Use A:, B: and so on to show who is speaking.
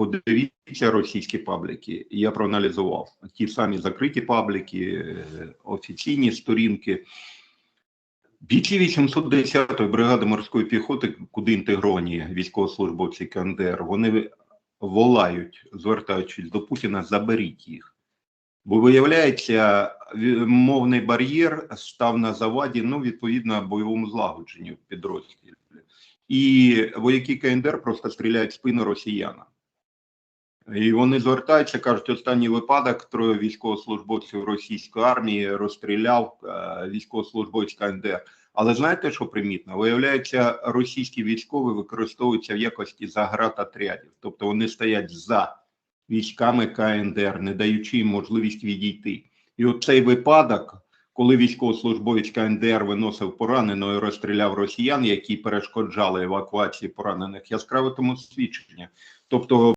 A: Подивіться російські пабліки. Я проаналізував ті самі закриті пабліки, е, офіційні сторінки. Бійці 810-ї бригади морської піхоти, куди інтегровані військовослужбовці КНДР, вони волають, звертаючись до Путіна, заберіть їх. Бо виявляється, мовний бар'єр став на заваді, ну, відповідно, бойовому злагодженню в підрозділі. І вояки КНДР просто стріляють в спину росіянам. І вони звертаються, кажуть, останній випадок троє військовослужбовців російської армії розстріляв е, військовослужбовець КНДР. Але знаєте, що примітно? Виявляється, російські військові використовуються в якості заградотрядів. Тобто вони стоять за військами КНДР, не даючи їм можливість відійти. І от цей випадок, коли військовослужбовець КНДР виносив пораненого і розстріляв росіян, які перешкоджали евакуації поранених, яскраве тому свідчення. Тобто